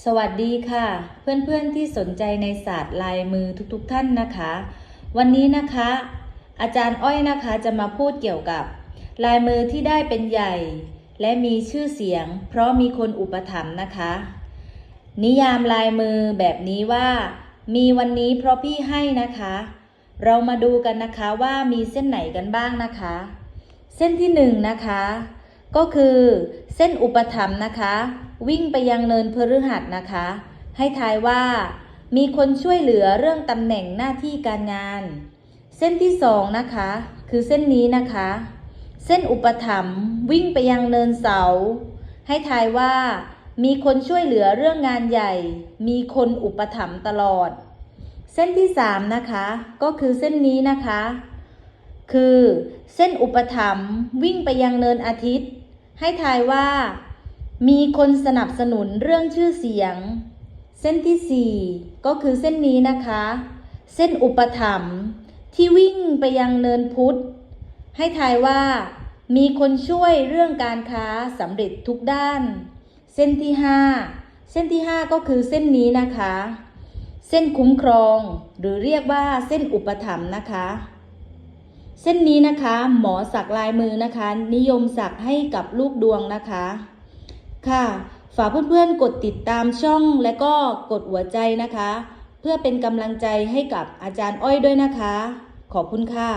สวัสดีค่ะ เพื่อนๆที่สนใจในศาสตร์ลายมือทุกๆท่านนะคะ วันนี้นะคะ อาจารย์อ้อยนะคะจะมาพูดเกี่ยวกับ ลายมือที่ได้เป็นใหญ่ และมีชื่อเสียง เพราะมีคนอุปถัมภ์นะคะ นิยามลายมือแบบนี้ว่า มีวันนี้เพราะพี่ให้นะคะ เรามาดูกันนะคะว่ามีเส้นไหนกันบ้างนะคะ เส้นที่หนึ่งนะคะ ก็คือเส้นอุปถัมภ์นะคะ วิ่งไปยังเนินพฤหัสนะคะ ให้ทายว่า มีคนช่วยเหลือเรื่องตำแหน่งหน้าที่การงาน เส้นที่สองนะคะ คือเส้นนี้นะคะ เส้นอุปถัมภ์วิ่งไปยังเนินเสา ให้ทายว่า มีคนช่วยเหลือเรื่องงานใหญ่ มีคนอุปถัมภ์ตลอด เส้นที่สามนะคะ ก็คือเส้นนี้นะคะ คือ เส้นอุปถัมภ์วิ่งไปยังเนินอาทิตย์ ให้ทายว่า มีคนสนับสนุนเรื่องชื่อเสียง เส้นที่สี่ก็คือเส้นนี้นะคะ เส้นอุปถัมภ์ที่วิ่งไปยังเนินพุทธ ให้ทายว่า มีคนช่วยเรื่องการค้าสำเร็จทุกด้าน เส้นที่ห้าเส้นที่ห้าก็คือเส้นนี้นะคะ เส้นคุ้มครองหรือเรียกว่าเส้นอุปถัมภ์นะคะ เส้นนี้นะคะ หมอสักลายมือนะคะ นิยมสักให้กับลูกดวงนะคะ ค่ะฝากเพื่อนๆกดติดตามช่องและก็กดหัวใจนะคะ เพื่อเป็นกำลังใจให้กับอาจารย์อ้อยด้วยนะคะ ขอบคุณค่ะ